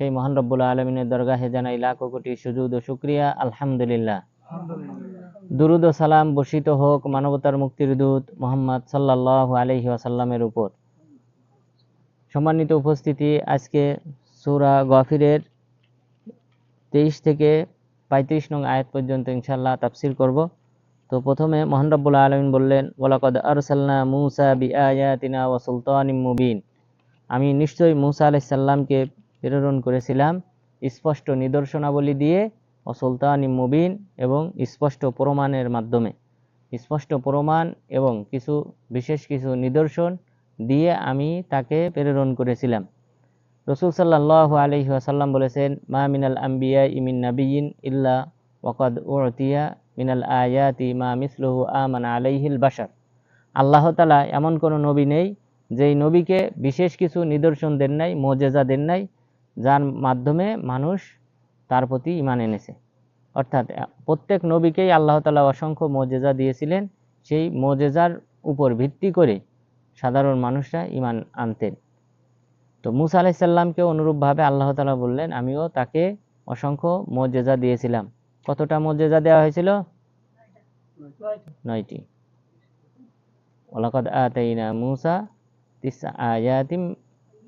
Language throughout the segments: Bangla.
সেই মহান রব্বুল আলমিনের দরগাহে জানাই লাখো কোটি সুজুদ ও শুক্রিয়া আলহামদুলিল্লাহ। দুরুদ ও সালাম বর্ষিত হোক মানবতার মুক্তির দূত মোহাম্মদ সাল্লাহ আলহি আসাল্লামের উপর। সম্মানিত উপস্থিতি আজকে সুরা গফিরের তেইশ থেকে পঁয়ত্রিশ নং আয়াত পর্যন্ত ইনশাল্লাহ তাফসির করব। তো প্রথমে মোহান রব্বুল আলমিন বললেন ওলাকদ আরসাল্লা মুসা বি আয়াতিনা ও সুলতানিম মুবিন। আমি নিশ্চয়ই মুসা আলাইসাল্লামকে প্রেরণ করেছিলাম। স্পষ্ট নিদর্শনাবলী দিয়ে ও সুলতানি মুবিন এবং স্পষ্ট প্রমাণের মাধ্যমে। স্পষ্ট প্রমাণ এবং কিছু, বিশেষ কিছু নিদর্শন দিয়ে আমি তাকে প্রেরণ করেছিলাম। রসুল সাল্লাহ আলহি আসাল্লাম বলেছেন, মা মিনাল আম্বিয়া ইমিন নাবিয়িন ইল্লা ওয়াকাদ উরতিয়া মিনাল আয়াতি মা মিসলুহু আমান আলাইহিল বাসার আল্লাহ তালা এমন কোনো নবী নেই, যেই নবীকে বিশেষ কিছু নিদর্শন দেন নাই মোজেজা দেন নাই যার মাধ্যমে মানুষ তার প্রতি ইমান এনেছে। অর্থাৎ, প্রত্যেক নবীকেই আল্লাহ তালা অসংখ্য মোজেজা দিয়েছিলেন। সেই মোজেজার উপর ভিত্তি করে সাধারণ মানুষরা ইমান আনতেন। তো মুসা আলাইসাল্লামকে অনুরূপভাবে আল্লাহ তালা বললেন, আমিও তাকে অসংখ্য মোজেজা দিয়েছিলাম। কতটা মোজেজা দেওয়া হয়েছিল? নয়টি। ওলাকদ আতাইনা মুসা তিস আয়াতিম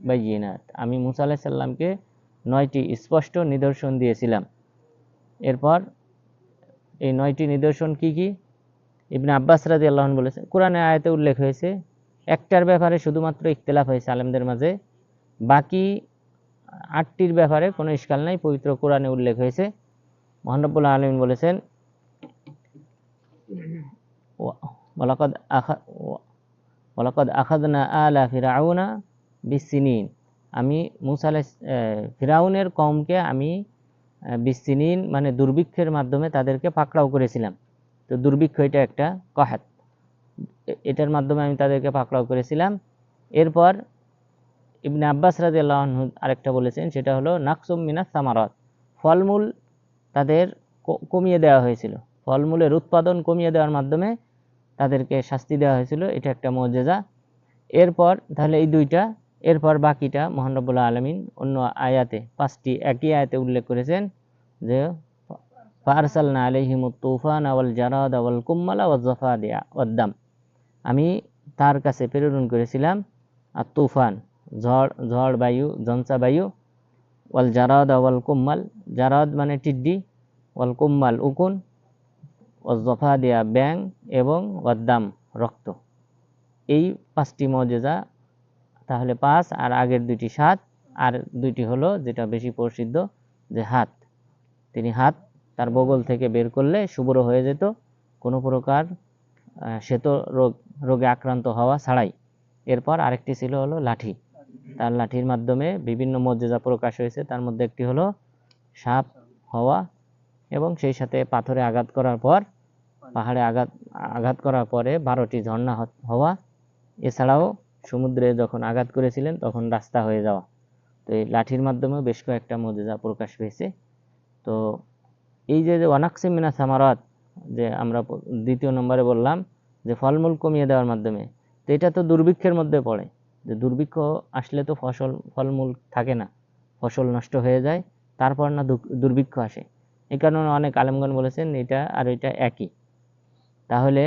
বাইনাত আমি মুসা আলাইসাল্লামকে নয়টি স্পষ্ট নিদর্শন দিয়েছিলাম। এরপর এই নয়টি নিদর্শন কি কি? ইবনে আব্বাস রাজি আল্লাহন বলেছেন, কোরআনে আয়াতে উল্লেখ হয়েছে, একটার ব্যাপারে শুধুমাত্র ইখতলাফ হয়েছে আলেমদের মাঝে, বাকি আটটির ব্যাপারে কোনো ইস্কাল নাই, পবিত্র কোরআনে উল্লেখ হয়েছে। মহানবুল্লাহ আলমিন বলেছেন ওলাকদ আখা ওলাকদ আখাদনা আলা ফিরাউনা বিসিনিন। আমি মুসা ফিরাউনের কমকে আমি বিসিনিন মানে দুর্ভিক্ষের মাধ্যমে তাদেরকে পাকড়াও করেছিলাম। তো দুর্ভিক্ষ এটা একটা কহাত। এটার মাধ্যমে আমি তাদেরকে পাকড়াও করেছিলাম। এরপর ইবনে আব্বাস রাজি আল্লাহ আরেকটা বলেছেন, সেটা হলো, নাকসুম মিনা সামারত। ফলমূল তাদের কমিয়ে দেওয়া হয়েছিল। ফলমূলের উৎপাদন কমিয়ে দেওয়ার মাধ্যমে তাদেরকে শাস্তি দেওয়া হয়েছিল। এটা একটা মর্যাদা। এরপর তাহলে এই দুইটা এরপর বাকিটা মোহানরবুল্লাহ আলমিন অন্য আয়াতে, পাঁচটি একই আয়াতে উল্লেখ করেছেন যে ফারসালনা আলহিম তুফান আওয়াল জারাদ আওয়াল কুম্মালা ওয়া জফা দেয়া ওয়াদ্দাম আমি তার কাছে প্রেরণ করেছিলাম আর তুফান, ঝড় ঝড় বায়ু, জনসা বায়ু, ওয়াল জারাদ আওয়াল কুম্মাল। জারাদ মানে টিড্ডি, ওয়াল কুম্মাল উকুন ও জফা দেয়া ব্যাং এবং ওয়াদ্দাম রক্ত। এই পাঁচটি মজেজা তাহলে পাঁচ আর আগের দুইটি সাত, আর দুইটি হলো যেটা বেশি প্রসিদ্ধ, যে হাত। তিনি হাত তার বগল থেকে বের করলে শুভ্র হয়ে যেত, কোনো প্রকার শ্বেত রোগ, রোগে আক্রান্ত হওয়া ছাড়াই। এরপর আরেকটি ছিল হলো লাঠি। তার লাঠির মাধ্যমে বিভিন্ন মর্যাদা প্রকাশ হয়েছে। তার মধ্যে একটি হলো সাপ হওয়া এবং সেই সাথে পাথরে আঘাত করার পর, পাহাড়ে আঘাত আঘাত করার পরে বারোটি ঝর্ণা হওয়া। এছাড়াও সমুদ্রে যখন আঘাত করেছিলেন, তখন রাস্তা হয়ে যাওয়া। তো এই লাঠির মাধ্যমেও বেশ কয়েকটা মজেজা প্রকাশ পেয়েছে। তো এই যে ওয়ানাকসিমিনা সামারাত, যে আমরা দ্বিতীয় নম্বরে বললাম, যে ফলমূল কমিয়ে দেওয়ার মাধ্যমে, তো এটা তো দুর্ভিক্ষের মধ্যে পড়ে। যে দুর্ভিক্ষ আসলে তো ফসল, ফলমূল থাকে না। ফসল নষ্ট হয়ে যায়, তারপর না দুর্ভিক্ষ আসে। এই কারণে অনেক আলেমগণ বলেছেন, এটা আর এটা একই। তাহলে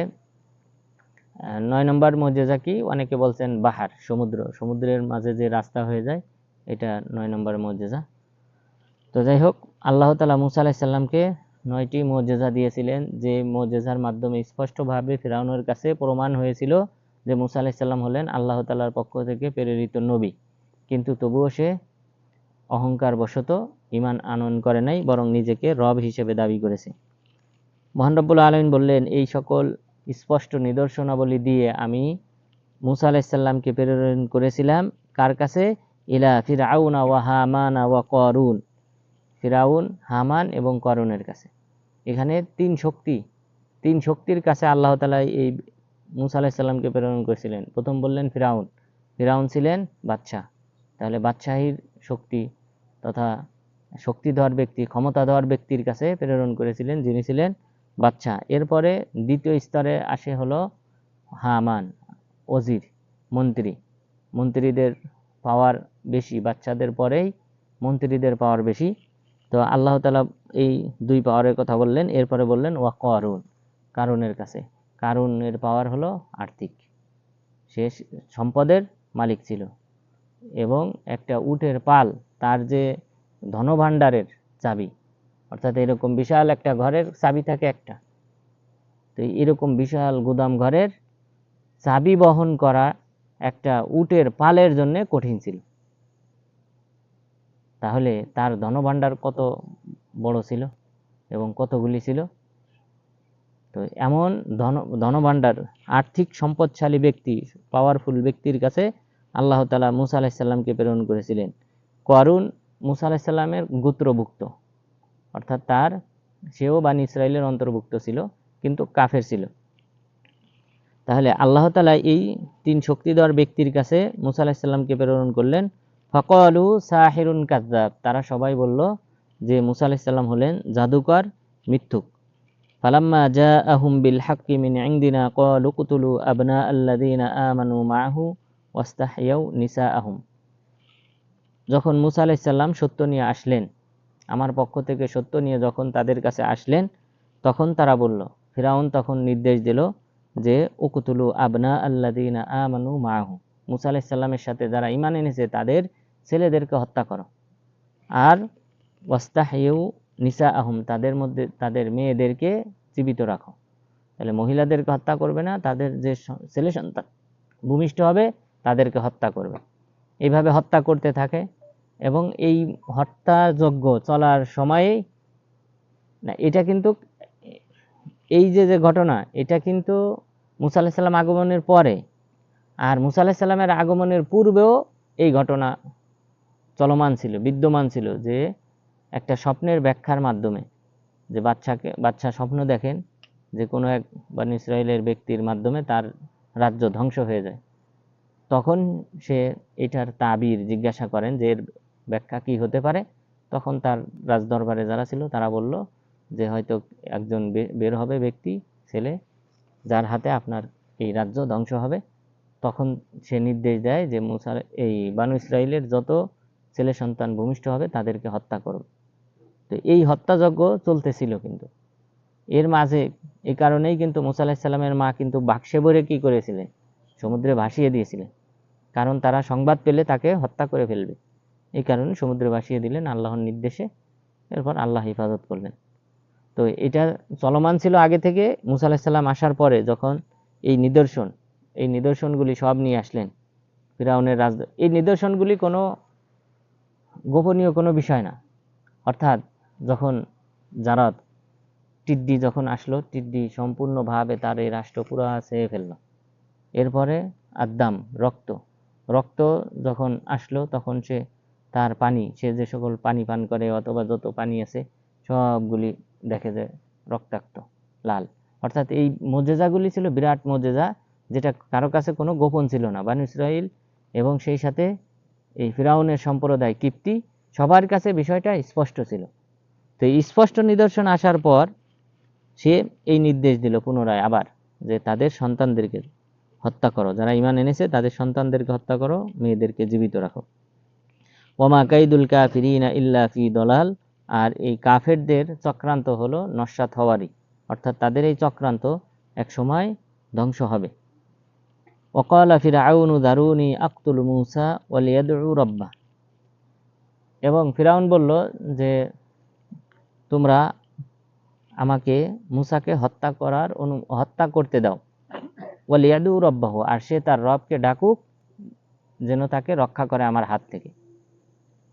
নয় নম্বর মর্যাদা কি? অনেকে বলছেন বাহার, সমুদ্র। সমুদ্রের মাঝে যে রাস্তা হয়ে যায়, এটা নয় নম্বর মর্যাদা। তো যাই হোক, আল্লাহ তালা মুসা আলাহিসাল্লামকে নয়টি মর্যাদা দিয়েছিলেন, যে মর্যাদার মাধ্যমে স্পষ্টভাবে ফেরাউনের কাছে প্রমাণ হয়েছিল যে মুসা আলাহিসাল্লাম হলেন আল্লাহ তালার পক্ষ থেকে প্রেরিত নবী। কিন্তু তবুও সে অহংকার বশত ইমান আনয়ন করে নাই, বরং নিজেকে রব হিসেবে দাবি করেছে। মহানরব্বুল আলমিন বললেন, এই সকল স্পষ্ট নিদর্শনাবলী দিয়ে আমি মুসা আলাইসাল্লামকে প্রেরণ করেছিলাম। কার কাছে? ইলা ফিরাউনা ওয়া হামানা ওয়া করুন ফিরাউন হামান এবং করুনের কাছে। এখানে তিন শক্তি, তিন শক্তির কাছে আল্লাহ তালা এই মুসা আলাইসাল্লামকে প্রেরণ করেছিলেন। প্রথম বললেন ফিরাউন ফিরাউন ছিলেন বাদশাহ। তাহলে বাদশাহীর শক্তি তথা শক্তিধর ব্যক্তি, ক্ষমতাধর ব্যক্তির কাছে প্রেরণ করেছিলেন, যিনি ছিলেন বাদশাহ এরপরে দ্বিতীয় স্তরে আসে হলো হামান, ওজির, মন্ত্রী। মন্ত্রীদের পাওয়ার বেশি, বাচ্চাদের পরেই মন্ত্রীদের পাওয়ার বেশি। তো আল্লাহ তালা এই দুই পাওয়ারের কথা বললেন। এরপরে বললেন, ওয়া করুন, কারুনের কাছে। কারুনের পাওয়ার হলো আর্থিক। সে সম্পদের মালিক ছিল। এবং একটা উটের পাল, তার যে ধনভাণ্ডারের চাবি অর্থাৎ এরকম বিশাল একটা ঘরের চাবি থাকে একটা। তো এরকম বিশাল গুদাম ঘরের চাবি বহন করা একটা উটের পালের জন্য কঠিন ছিল। তাহলে তার ধনভাণ্ডার কত বড় ছিল এবং কতগুলি ছিল? তো এমন ধন, ধনভাণ্ডার আর্থিক সম্পদশালী ব্যক্তি পাওয়ারফুল ব্যক্তির কাছে আল্লাহ তালা মুসা আলাহিসাল্লামকে প্রেরণ করেছিলেন। করুন মুসা আলাহিসাল্লামের গোত্রভুক্ত। অর্থাৎ তার, সেও বানি ইসরায়েলের অন্তর্ভুক্ত ছিল, কিন্তু কাফের ছিল। তাহলে আল্লাহ তালা এই তিন শক্তিধর ব্যক্তির কাছে মুসা আলাহিসাল্লামকে প্রেরণ করলেন। ফকলু সাহিরুন কাজাব তারা সবাই বলল যে মুসা আলাহিসাল্লাম হলেন জাদুকর মিথ্যুক। ফালাম্মা জা আহুম বিল হাক্কি মিন ইংদিনা কলু আবনা আল্লাদিনা আমানু মাহু ওয়াস্তাহিয়াউ নিসা আহুম যখন মুসা আলাহিসাল্লাম সত্য নিয়ে আসলেন আমার পক্ষ থেকে সত্য নিয়ে যখন তাদের কাছে আসলেন, তখন তারা বলল, ফিরাউন তখন নির্দেশ দিল যে, উকুতুলু আবনা আল্লাদিনা আমানু মাহু মুসা আলাহিসাল্লামের সাথে যারা ইমান এনেছে, তাদের ছেলেদেরকে হত্যা করো। আর ওয়াস্তাহিউ নিসা আহম তাদের মধ্যে, তাদের মেয়েদেরকে জীবিত রাখো। তাহলে মহিলাদেরকে হত্যা করবে না, তাদের যে ছেলে সন্তান ভূমিষ্ঠ হবে, তাদেরকে হত্যা করবে। এইভাবে হত্যা করতে থাকে। এবং এই হত্যাযজ্ঞ চলার সময়েই না, এটা কিন্তু, এই যে যে ঘটনা, এটা কিন্তু মুসা আলাহিসাল্লাম আগমনের পরে, আর মুসা আলাহিসাল্লামের আগমনের পূর্বেও এই ঘটনা চলমান ছিল, বিদ্যমান ছিল, যে একটা স্বপ্নের ব্যাখ্যার মাধ্যমে, যে বাচ্চাকে বাচ্চা স্বপ্ন দেখেন যে কোনো এক বান ইসরায়েলের ব্যক্তির মাধ্যমে তার রাজ্য ধ্বংস হয়ে যায়। তখন সে এটার তাবির জিজ্ঞাসা করেন যে এর ব্যাখ্যা কি হতে পারে? তখন তার রাজদরবারে যারা ছিল, তারা বলল যে হয়তো একজন বের হবে ব্যক্তি, ছেলে, যার হাতে আপনার এই রাজ্য ধ্বংস হবে। তখন সে নির্দেশ দেয় যে মুসার এই বানু ইসরায়েলের যত ছেলে সন্তান ভূমিষ্ঠ হবে, তাদেরকে হত্যা করবে তো এই হত্যাযজ্ঞ চলতেছিল কিন্তু। এর মাঝে, এ কারণেই কিন্তু মুসা আলাহিসাল্লামের মা কিন্তু বাক্সে ভরে কী করেছিলেন? সমুদ্রে ভাসিয়ে দিয়েছিলেন। কারণ তারা সংবাদ পেলে তাকে হত্যা করে ফেলবে। এই কারণে সমুদ্রে ভাসিয়ে দিলেন আল্লাহর নির্দেশে। এরপর আল্লাহ হেফাজত করলেন। তো এটা চলমান ছিল আগে থেকে। মুসা আলাহিসাল্লাম আসার পরে যখন এই নিদর্শন, এই নিদর্শনগুলি সব নিয়ে আসলেন, ফিরাউনের রাজ, এই নিদর্শনগুলি কোনো গোপনীয় কোনো বিষয় না। অর্থাৎ যখন যারা টিড্ডি যখন আসলো, টিড্ডি সম্পূর্ণভাবে তার এই রাষ্ট্র পুরা ছেয়ে ফেলল। এরপরে আদ্দাম, রক্ত রক্ত যখন আসলো তখন সে তার পানি, সে যে সকল পানি পান করে অথবা যত পানি আছে, সবগুলি দেখে যে রক্তাক্ত, লাল। অর্থাৎ এই মজেজাগুলি ছিল বিরাট মজেজা, যেটা কারও কাছে কোনো গোপন ছিল না। বানু ইসরাইল এবং সেই সাথে এই ফিরাউনের সম্প্রদায় কীর্তি সবার কাছে বিষয়টা স্পষ্ট ছিল। তো এই স্পষ্ট নিদর্শন আসার পর সে এই নির্দেশ দিল পুনরায় আবার যে তাদের সন্তানদেরকে হত্যা করো। যারা ইমান এনেছে, তাদের সন্তানদেরকে হত্যা করো, মেয়েদেরকে জীবিত রাখো। ওমা কাইদুল কাফিরিনা ইল্লা ফি দলাল। আর এই কাফেরদের চক্রান্ত হলো নস্বাত হওয়ারই। অর্থাৎ তাদের এই চক্রান্ত এক সময় ধ্বংস হবে। ওকালা ফিরাউনু দারুনি আক্তুল মুসা ওয়ালিয়াদু রব্বা। এবং ফিরাউন বলল যে, তোমরা আমাকে মুসাকে হত্যা করার অনু, হত্যা করতে দাও। ওয়ালিয়াদু রব্বাহ। আর সে তার রবকে ডাকুক, যেন তাকে রক্ষা করে আমার হাত থেকে।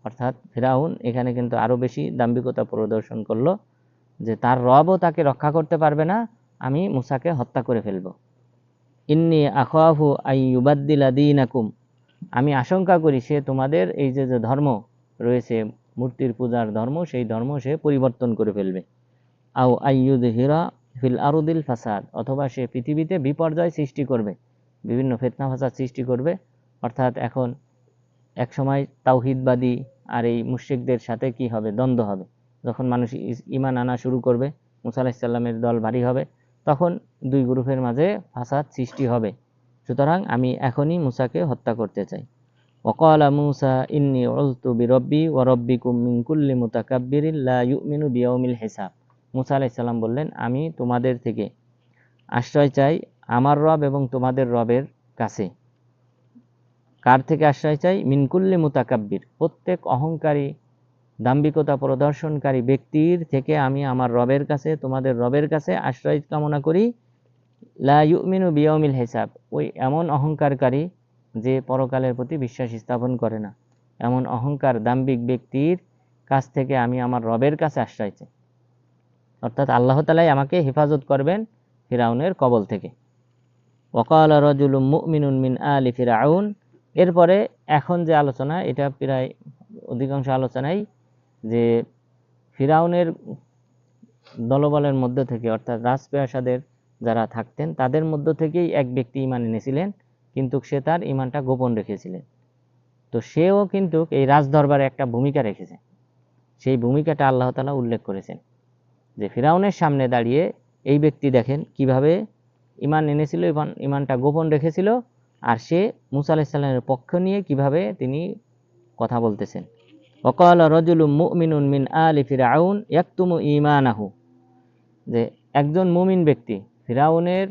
অর্থাৎ ফিরাউন এখানে কিন্তু আরও বেশি দাম্ভিকতা প্রদর্শন করল যে তার রবও তাকে রক্ষা করতে পারবে না, আমি মুসাকে হত্যা করে ফেলব। ইন্নি আখাহু আই ইউবাদ্দিলা দিনাকুম। আমি আশঙ্কা করি সে তোমাদের এই যে যে ধর্ম রয়েছে, মূর্তির পূজার ধর্ম, সেই ধর্ম সে পরিবর্তন করে ফেলবে। আও আইয়ুদ হিরা ফিল আরুদিল ফাসাদ, অথবা সে পৃথিবীতে বিপর্যয় সৃষ্টি করবে, বিভিন্ন ফেতনা ফাসাদ সৃষ্টি করবে। অর্থাৎ এখন এক সময় তাওহিদবাদী আর এই মুশ্রিকদের সাথে কি হবে? দ্বন্দ্ব হবে। যখন মানুষ ইমান আনা শুরু করবে, মুসা আলাহিসাল্লামের দল ভারী হবে, তখন দুই গ্রুপের মাঝে ফাসাদ সৃষ্টি হবে। সুতরাং আমি এখনই মুসাকে হত্যা করতে চাই। ওকালা মুসা, ইন্নি উলতু বিরব্বি ও রব্বিকুম মিন কুল্লি মুতাকাব্বিরিন লা ইউমিনু বিয়াউমিল হিসাব। মুসা আলাইহিস সালাম বললেন, আমি তোমাদের থেকে আশ্রয় চাই আমার রব এবং তোমাদের রবের কাছে। কার থেকে আশ্রয় চাই? মিনকুল্লি মুতাকাব্বির। প্রত্যেক অহংকারী, দাম্ভিকতা প্রদর্শনকারী ব্যক্তির থেকে আমি আমার রবের কাছে, তোমাদের রবের কাছে আশ্রয় কামনা করি। লা ইউমিনু বিয়াউমিল হিসাব। ওই এমন অহংকারকারী যে পরকালের প্রতি বিশ্বাস স্থাপন করে না। এমন অহংকার দাম্ভিক ব্যক্তির কাছ থেকে আমি আমার রবের কাছে আশ্রয় চাই। অর্থাৎ আল্লাহ তালাই আমাকে হেফাজত করবেন ফিরাউনের কবল থেকে। ওকাল রজুল মুমিনুন মিন আলি ফিরাউন। এরপরে এখন যে আলোচনা, এটা প্রায় অধিকাংশ আলোচনাই যে ফিরাউনের দলবলের মধ্য থেকে, অর্থাৎ রাজপ্রাসাদের যারা থাকতেন, তাদের মধ্য থেকেই এক ব্যক্তি ইমান এনেছিলেন, কিন্তু সে তার ইমানটা গোপন রেখেছিলেন। তো সেও কিন্তু এই রাজদরবারে একটা ভূমিকা রেখেছে সেই ভূমিকাটা আল্লাহ তালা উল্লেখ করেছেন যে ফিরাউনের সামনে দাঁড়িয়ে এই ব্যক্তি দেখেন কীভাবে ইমান এনেছিল ইমান ইমানটা গোপন রেখেছিল আর সে মুসা আলাহিসাল্লামের পক্ষ নিয়ে কীভাবে তিনি কথা বলতেছেন। ওকাল রজুলু মুমিনুন মিন আলি ফিরাউন ইয়াকতুমু ইমানাহু যে একজন মুমিন ব্যক্তি, ফিরাউনের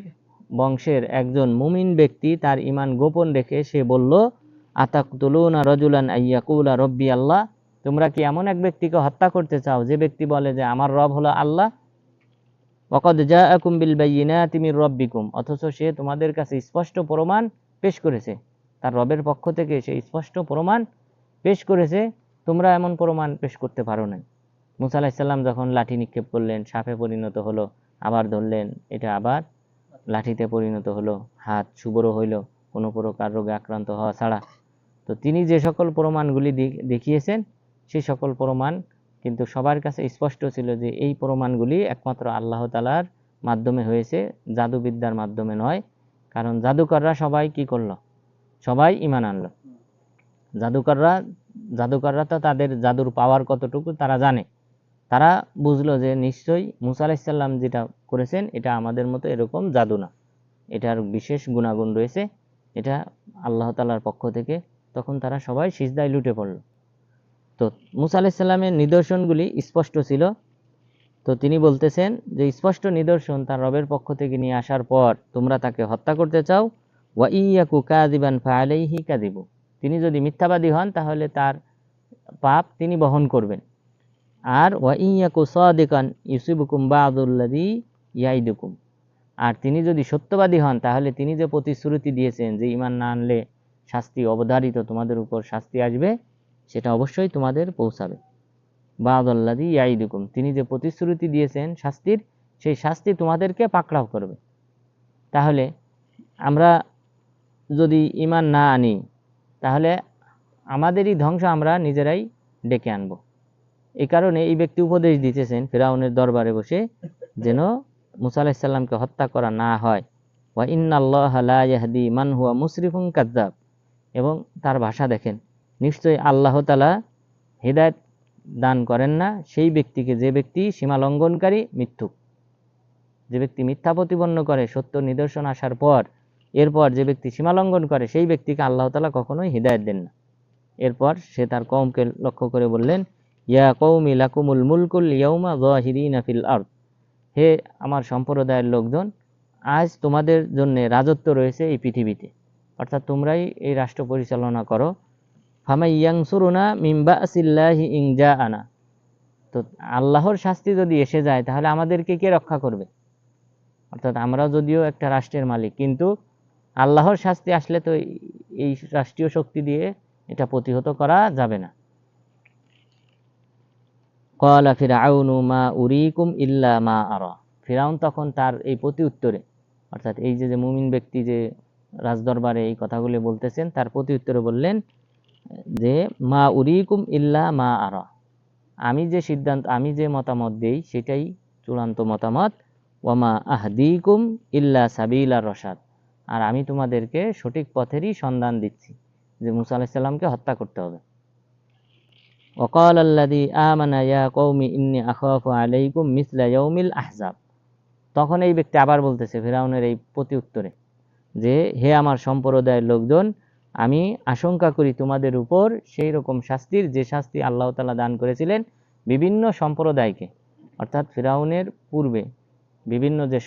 বংশের একজন মুমিন ব্যক্তি তার ইমান গোপন রেখে সে বলল, আতাকতুলুনা রজুলান আইয়াকুলা রব্বি আল্লাহ? তোমরা কি এমন এক ব্যক্তিকে হত্যা করতে চাও যে ব্যক্তি বলে যে আমার রব হলো আল্লাহ? ওকদ জাআকুম বিল বাইয়িনাতি মির রব্বিকুম। অথচ সে তোমাদের কাছে স্পষ্ট প্রমাণ পেশ করেছে। তার রবের পক্ষ থেকে সে স্পষ্ট প্রমাণ পেশ করেছে, তোমরা এমন প্রমাণ পেশ করতে পারো না মুসা আলাহিসাল্লাম যখন লাঠি নিক্ষেপ করলেন, সাপে পরিণত হলো, আবার ধরলেন, এটা আবার লাঠিতে পরিণত হলো, হাত সুবরো হইল, কোনো প্রকার রোগে আক্রান্ত হওয়া ছাড়া। তো তিনি যে সকল প্রমাণগুলি দেখিয়েছেন সেই সকল প্রমাণ কিন্তু সবার কাছে স্পষ্ট ছিল যে এই প্রমাণগুলি একমাত্র আল্লাহ তালার মাধ্যমে হয়েছে, জাদুবিদ্যার মাধ্যমে নয় কারণ জাদুকররা সবাই কি করল? সবাই ইমান আনলো। জাদুকররা জাদুকররা তো তাদের জাদুর পাওয়ার কতটুকু তারা জানে। তারা বুঝলো যে নিশ্চয়ই মুসা আলাহিসাল্লাম যেটা করেছেন, এটা আমাদের মতো এরকম জাদু না। এটার বিশেষ গুণাগুণ রয়েছে। এটা আল্লাহ তালার পক্ষ থেকে তখন তারা সবাই সিজদায় লুটে পড়ল। তো মুসা আলাহিসাল্লামের নিদর্শনগুলি স্পষ্ট ছিল। তো তিনি বলতেছেন যে, স্পষ্ট নিদর্শন তার রবের পক্ষ থেকে নিয়ে আসার পর তোমরা তাকে হত্যা করতে চাও। ওয়া ইয়াকু কাদিবান ফাআলাইহি কাদিবু তিনি যদি মিথ্যাবাদী হন, তাহলে তার পাপ তিনি বহন করবেন। আর, ওয়া ইয়াকু সাদিকান ইউসিবুকুম বাদুল্লাদি ইয়াইদুকুম আর তিনি যদি সত্যবাদী হন, তাহলে তিনি যে প্রতিশ্রুতি দিয়েছেন যে ইমান না আনলে শাস্তি অবধারিত তোমাদের উপর শাস্তি আসবে, সেটা অবশ্যই তোমাদের পৌঁছাবে। বাদুল্লাদি ইয়াইদুকুম। তিনি যে প্রতিশ্রুতি দিয়েছেন শাস্তির, সেই শাস্তি তোমাদেরকে পাকড়াও করবে। তাহলে আমরা যদি ইমান না আনি, তাহলে আমাদেরই ধ্বংস আমরা নিজেরাই ডেকে আনব। এই কারণে এই ব্যক্তি উপদেশ দিতেছেন ফেরাউনের দরবারে বসে যেন মুসা আলাহিসাল্লামকে হত্যা করা না হয়। ওয়া ইন্নাল্লাহ মান হুয়া মুসরিফুন কাজ্জাব এবং তার ভাষা দেখেন। নিশ্চয়ই আল্লাহ তালা হেদায়ত দান করেন না, সেই ব্যক্তিকে যে ব্যক্তি সীমা লঙ্ঘনকারী মিথ্যুক। যে ব্যক্তি মিথ্যা প্রতিপন্ন করে, সত্য নিদর্শন আসার পর, এরপর যে ব্যক্তি সীমা লঙ্ঘন করে, সেই ব্যক্তিকে আল্লাহ তালা কখনোই হৃদায়ত দেন না। এরপর সে তার কৌমকে লক্ষ্য করে বললেন, ইয়া কৌমি লাকুমুল মুলকুল ইয়ৌমা জাহিরিনা ফিল আর্দ। হে আমার সম্প্রদায়ের লোকজন, আজ তোমাদের জন্য রাজত্ব রয়েছে এই পৃথিবীতে। অর্থাৎ তোমরাই এই রাষ্ট্র পরিচালনা করো। ফামাই ইয়াংসুরুনা মিম্বা আসিল্লাহি ইংজা আনা তো আল্লাহর শাস্তি যদি এসে যায়, তাহলে আমাদেরকে কে রক্ষা করবে? অর্থাৎ আমরা যদিও একটা রাষ্ট্রের মালিক, কিন্তু আল্লাহর শাস্তি আসলে তো এই- এই রাষ্ট্রীয় শক্তি দিয়ে এটা প্রতিহত করা যাবে না। কলা ফিরাউনু মা উরিকুম ইল্লা মা আরা। ফিরাউন তখন তার এই প্রতি উত্তরে, অর্থাৎ এই যে যে মুমিন ব্যক্তি যে রাজদরবারে এই কথাগুলি বলতেছেন, তার প্রতি উত্তরে বললেন যে, মা উরিকুম ইল্লা মা আরা। আমি যে সিদ্ধান্ত, আমি যে মতামত দেই, সেটাই চূড়ান্ত মতামত। ওয়ামা আহদিকুম ইল্লা সাবিলা রসাদ আর আমি তোমাদেরকে সঠিক পথেরই সন্ধান দিচ্ছি, যে মুসা আলাহিসাল্লামকে হত্যা করতে হবে। তখন এই ব্যক্তি আবার বলতেছে, ফেরাউনের এই প্রতি উত্তরে, যে, হে আমার সম্প্রদায়ের লোকজন আমি আশঙ্কা করি তোমাদের উপর সেই রকম শাস্তির যে শাস্তি আল্লাহ তালা দান করেছিলেন বিভিন্ন সম্প্রদায়কে, অর্থাৎ ফিরাউনের পূর্বে বিভিন্ন যে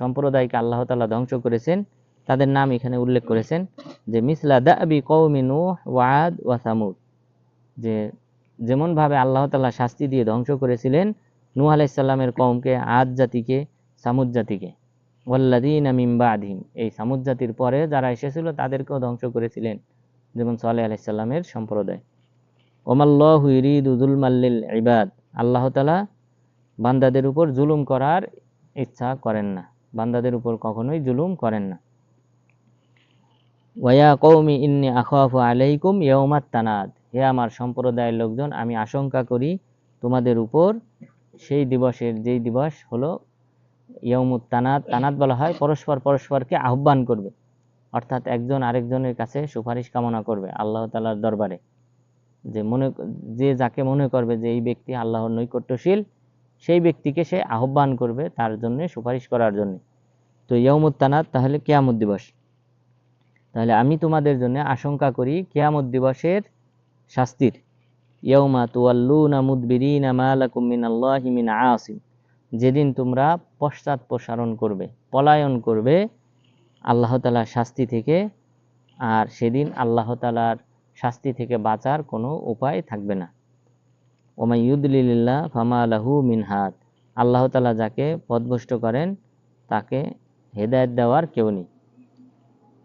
সম্প্রদায়কে আল্লাহ তালা ধ্বংস করেছেন, তাদের নাম এখানে উল্লেখ করেছেন যে মিসলা দাবি কৌমি নূহ, ওয়াদ ওয়া সামুদ, যে যেমনভাবে আল্লাহ তালা শাস্তি দিয়ে ধ্বংস করেছিলেন, নূহ আলাইসাল্লামের কওমকে, আদ জাতিকে, সামুদ জাতিকে। ওয়াল্লাদিন মিম্বা এই সামুদ জাতির পরে যারা এসেছিল, তাদেরকেও ধ্বংস করেছিলেন, যেমন সালেহ আলাইসাল্লামের সম্প্রদায়। ওমাল্লাহ মাল্লিল ইবাদ। আল্লাহ তালা বান্দাদের উপর জুলুম করার ইচ্ছা করেন না। বান্দাদের উপর কখনোই জুলুম করেন না। ওয়া কৌমি ইন্নি আখাফু আলাইকুম ইয়ৌমাত তানাদ। হে আমার সম্প্রদায়ের লোকজন, আমি আশঙ্কা করি তোমাদের উপর সেই দিবসের, যেই দিবস হলো ইয়মুত তানাত তানাত বলা হয়, পরস্পর পরস্পরকে আহ্বান করবে। অর্থাৎ একজন আরেকজনের কাছে সুপারিশ কামনা করবে আল্লাহ তালার দরবারে। যে মনে, যে যাকে মনে করবে যে এই ব্যক্তি আল্লাহর নৈকট্যশীল, সেই ব্যক্তিকে সে আহ্বান করবে তার জন্য সুপারিশ করার জন্য। তো ইয়মুত তানাত, তাহলে কেয়ামত দিবস। তাহলে আমি তোমাদের জন্য আশঙ্কা করি কেয়ামত দিবসের শাস্তির। ইয়ৌমা তুয়াল্লুনা মুদবিরিনা মা লাকুম মিনাল্লাহি মিন আসিম যেদিন তোমরা পশ্চাৎ প্রসারণ করবে, পলায়ন করবে আল্লাহ তালার শাস্তি থেকে, আর সেদিন আল্লাহ তালার শাস্তি থেকে বাঁচার কোনো উপায় থাকবে না। ওমাই ইউদলিল্লাহ ফামা আলাহু মিনহাদ আল্লাহ তালা যাকে পদভষ্ট করেন, তাকে হেদায়ত দেওয়ার কেউ নেই।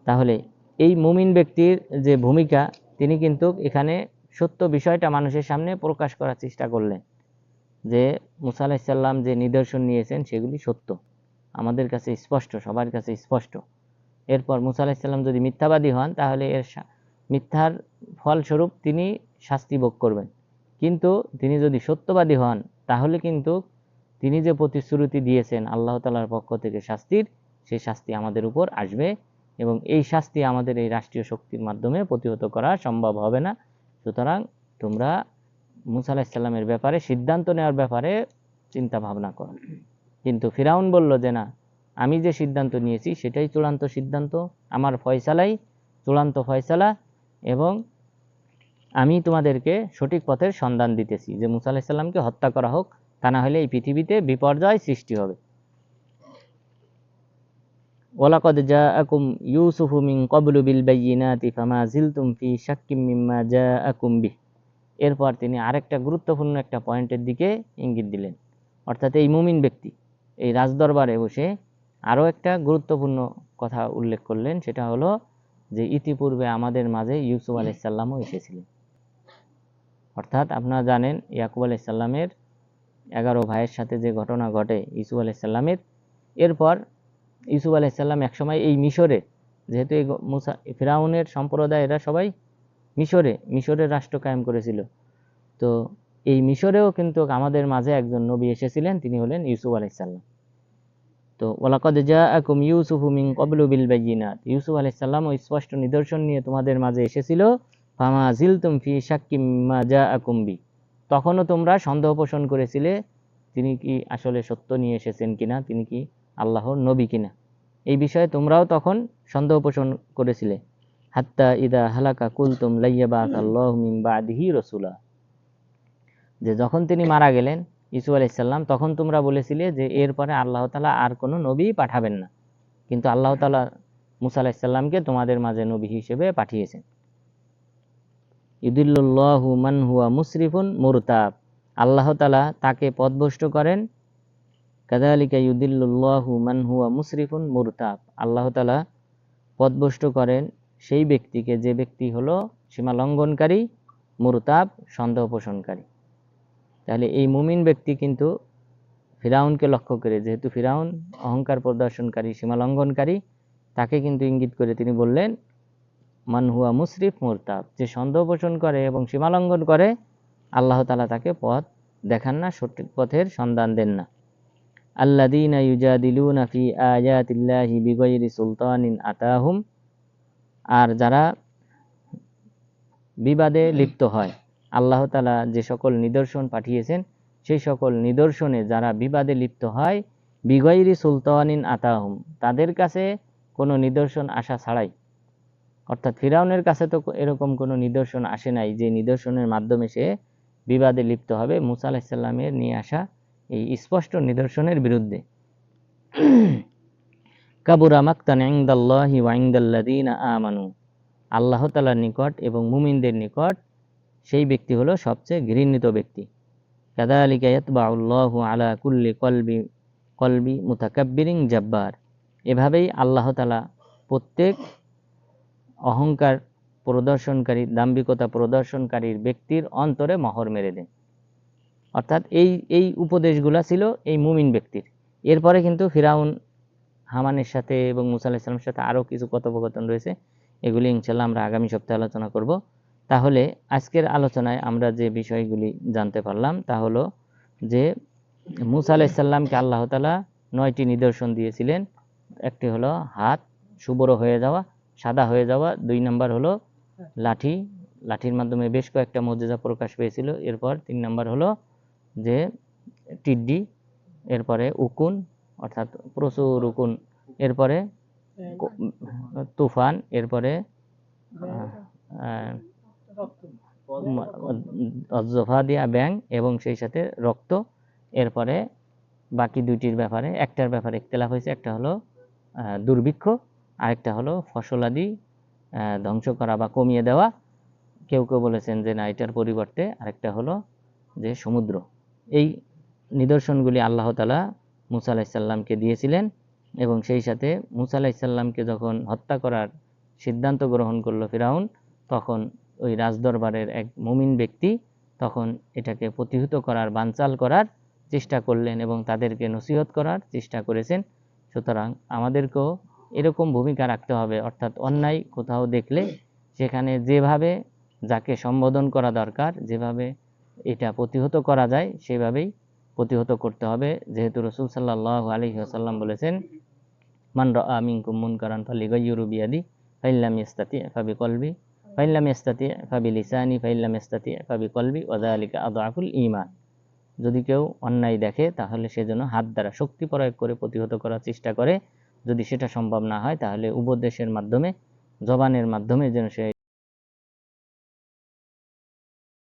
তাহলে এই মুমিন ব্যক্তির যে ভূমিকা, তিনি কিন্তু এখানে সত্য বিষয়টা মানুষের সামনে প্রকাশ করার চেষ্টা করলেন। যে মুসা আলাহিসাল্লাম যে নিদর্শন নিয়েছেন সেগুলি সত্য। আমাদের কাছে স্পষ্ট, সবার কাছে স্পষ্ট। এরপর মুসা আলাহিসাল্লাম যদি মিথ্যাবাদী হন, তাহলে এর মিথ্যার ফলস্বরূপ তিনি শাস্তি ভোগ করবেন। কিন্তু তিনি যদি সত্যবাদী হন, তাহলে কিন্তু তিনি যে প্রতিশ্রুতি দিয়েছেন আল্লাহ তালার পক্ষ থেকে শাস্তির, সেই শাস্তি আমাদের উপর আসবে এবং এই শাস্তি আমাদের এই রাষ্ট্রীয় শক্তির মাধ্যমে প্রতিহত করা সম্ভব হবে না। সুতরাং তোমরা মুসা আলাহিসাল্লামের ব্যাপারে সিদ্ধান্ত নেওয়ার ব্যাপারে চিন্তা ভাবনা করো কিন্তু ফিরাউন বলল যে, না, আমি যে সিদ্ধান্ত নিয়েছি সেটাই চূড়ান্ত সিদ্ধান্ত, আমার ফয়সালাই চূড়ান্ত ফয়সালা এবং আমি তোমাদেরকে সঠিক পথের সন্ধান দিতেছি যে, মুসা আলাহিসাল্লামকে হত্যা করা হোক, তা না হলে এই পৃথিবীতে বিপর্যয় সৃষ্টি হবে। ওয়ালাকাদ জাআকুম ইউসুফু মিন ক্বাবলু বিল বায়িনাতি ফামা জিলতুম ফি শাক্কিম মিম্মা জাআকুম বিহ। এরপর তিনি আরেকটা গুরুত্বপূর্ণ একটা পয়েন্টের দিকে ইঙ্গিত দিলেন। অর্থাৎ এই মুমিন ব্যক্তি, এই রাজদরবারে বসে আরও একটা গুরুত্বপূর্ণ কথা উল্লেখ করলেন, সেটা হলো যে ইতিপূর্বে আমাদের মাঝে ইউসুফ আলাইসাল্লামও এসেছিলেন। অর্থাৎ আপনারা জানেন, ইয়াকুব আলাইসাল্লামের এগারো ভাইয়ের সাথে যে ঘটনা ঘটে ইউসুফ আলাইসাল্লামের এরপর ইউসুফ আলাইসাল্লাম একসময় এই মিশরে, যেহেতু এই মুসা, ফিরাউনের সম্প্রদায়, এরা সবাই মিশরে, মিশরের রাষ্ট্র কায়েম করেছিল। তো এই মিশরেও কিন্তু আমাদের মাঝে একজন নবী এসেছিলেন, তিনি হলেন ইউসুফ আলাইসাল্লাম তো ওলাকদ জাআকুম ইউসুফু মিন ক্বাবলু বিল বায়িনাত ইউসুফ আলাইসাল্লাম ওই স্পষ্ট নিদর্শন নিয়ে তোমাদের মাঝে এসেছিল, ফামা জিলতুম ফি শাক্কিম মিম্মা জাআকুম বি। তখনও তোমরা সন্দেহ পোষণ করেছিলে, তিনি কি আসলে সত্য নিয়ে এসেছেন কিনা, তিনি কি আল্লাহর নবী কিনা। এই বিষয়ে তোমরাও তখন সন্দেহ পোষণ করেছিলে। হাত্তা ইদা হালাকা কুলতুম লাইয়াবাস আল্লাহ মিন বাদিহি রসুলা। যে যখন তিনি মারা গেলেন ইসু আলাইসাল্লাম তখন তোমরা বলেছিলে যে এরপরে আল্লাহ তালা আর কোনো নবী পাঠাবেন না। কিন্তু আল্লাহ তালা মুসা আলাইসাল্লামকে তোমাদের মাঝে নবী হিসেবে পাঠিয়েছেন। ইদুল্লাহু মান হুয়া মুসরিফুন মুরতাব। আল্লাহ তালা তাকে পথভ্রষ্ট করেন। কাদালিকা ইউদিল্লাহু মান হুয়া মুসরিফুন মুরতাব। আল্লাহ তালা পথভ্রষ্ট করেন সেই ব্যক্তিকে যে ব্যক্তি হলো সীমা লঙ্ঘনকারী মুরতাব, সন্দেহ পোষণকারী। তাহলে এই মুমিন ব্যক্তি কিন্তু ফিরাউনকে লক্ষ্য করে, যেহেতু ফিরাউন অহংকার প্রদর্শনকারী সীমা লঙ্ঘনকারী তাকে কিন্তু ইঙ্গিত করে তিনি বললেন, মান হুয়া মুসরিফ মুরতাব। যে সন্দেহ পোষণ করে এবং সীমালঙ্ঘন করে, আল্লাহ তালা তাকে পথ দেখান না, সঠিক পথের সন্ধান দেন না। আল্লাদিনা ইউজাদিলুনা ফি আয়াতিল্লাহি বিগয়রি সুলতানিন আতাহুম আর যারা বিবাদে লিপ্ত হয়, আল্লাহ তালা যে সকল নিদর্শন পাঠিয়েছেন, সেই সকল নিদর্শনে যারা বিবাদে লিপ্ত হয় বিগৈরি সুলতানিন আতাহম, তাদের কাছে কোনো নিদর্শন আসা ছাড়াই, অর্থাৎ ফিরাউনের কাছে তো এরকম কোনো নিদর্শন আসে নাই যে নিদর্শনের মাধ্যমে সে বিবাদে লিপ্ত হবে, মুসা আলাহিসাল্লামের নিয়ে আসা এই স্পষ্ট নিদর্শনের বিরুদ্ধে। কাবুরা মাক্তান ইংদাল্লাহি ওয়াইংদাল্লাদিনা আমানু। আল্লাহ তালার নিকট এবং মুমিনদের নিকট সেই ব্যক্তি হলো সবচেয়ে ঘৃণিত ব্যক্তি। কাদালিকা ইয়াতবাউল্লাহু আলা কুল্লি কলবি কলবি মুতাকাব্বিরিং জাব্বার। এভাবেই আল্লাহ তালা প্রত্যেক অহংকার প্রদর্শনকারী, দাম্ভিকতা প্রদর্শনকারীর ব্যক্তির অন্তরে মহর মেরে দেন। অর্থাৎ এই এই উপদেশগুলা ছিল এই মুমিন ব্যক্তির। এরপরে কিন্তু ফিরাউন হামানের সাথে এবং মুসা আলাহিসাল্লামের সাথে আরও কিছু কথোপকথন রয়েছে, এগুলি ইনশাল্লাহ আমরা আগামী সপ্তাহে আলোচনা করব। তাহলে আজকের আলোচনায় আমরা যে বিষয়গুলি জানতে পারলাম তা হলো যে মুসা আলাহিসাল্লামকে আল্লাহ তালা নয়টি নিদর্শন দিয়েছিলেন। একটি হলো হাত, সুবড় হয়ে যাওয়া, সাদা হয়ে যাওয়া। দুই নাম্বার হলো লাঠি, লাঠির মাধ্যমে বেশ কয়েকটা মর্যাদা প্রকাশ পেয়েছিল। এরপর তিন নাম্বার হলো যে টিড্ডি, এরপরে উকুন অর্থাৎ প্রচুর উকুন এরপরে তুফান এরপরে জফা দিয়া ব্যাং এবং সেই সাথে রক্ত এরপরে বাকি দুইটির ব্যাপারে একটার ব্যাপারে ইখতলাফ হয়েছে একটা হলো দুর্ভিক্ষ আরেকটা হলো ফসলাদি ধ্বংস করা বা কমিয়ে দেওয়া। কেউ কেউ বলেছেন যে না এটার পরিবর্তে আরেকটা হলো যে সমুদ্র। এই নিদর্শনগুলি আল্লাহ তালা মুসা আলাহিসাল্লামকে দিয়েছিলেন এবং সেই সাথে মুসা আলাহিসাল্লামকে যখন হত্যা করার সিদ্ধান্ত গ্রহণ করল ফিরাউন, তখন ওই রাজদরবারের এক মুমিন ব্যক্তি তখন এটাকে প্রতিহত করার, বানচাল করার চেষ্টা করলেন এবং তাদেরকে নসিহত করার চেষ্টা করেছেন। সুতরাং আমাদেরকেও এরকম ভূমিকা রাখতে হবে, অর্থাৎ অন্যায় কোথাও দেখলে সেখানে যেভাবে যাকে সম্বোধন করা দরকার, যেভাবে এটা প্রতিহত করা যায়, সেভাবেই প্রতিহত করতে হবে। যেহেতু রসুল সাল্লাহ আলী আসাল্লাম বলেছেন, মান রা মুনকারান ফালিগাইয়ুরু বিয়াদি, ফাইল্লাম ইস্তাতি ফাবি কলবি ফাইল্লাম ইস্তাতি ফাবি লিসানি ফাইল্লাম ইস্তাতি ফাবি কলবি ওয়াদালিকা আদাফুল ইমান যদি কেউ অন্যায় দেখে, তাহলে সে যেন হাত দ্বারা শক্তি প্রয়োগ করে প্রতিহত করার চেষ্টা করে। যদি সেটা সম্ভব না হয়, তাহলে উপদেশের মাধ্যমে, জবানের মাধ্যমে যেন সে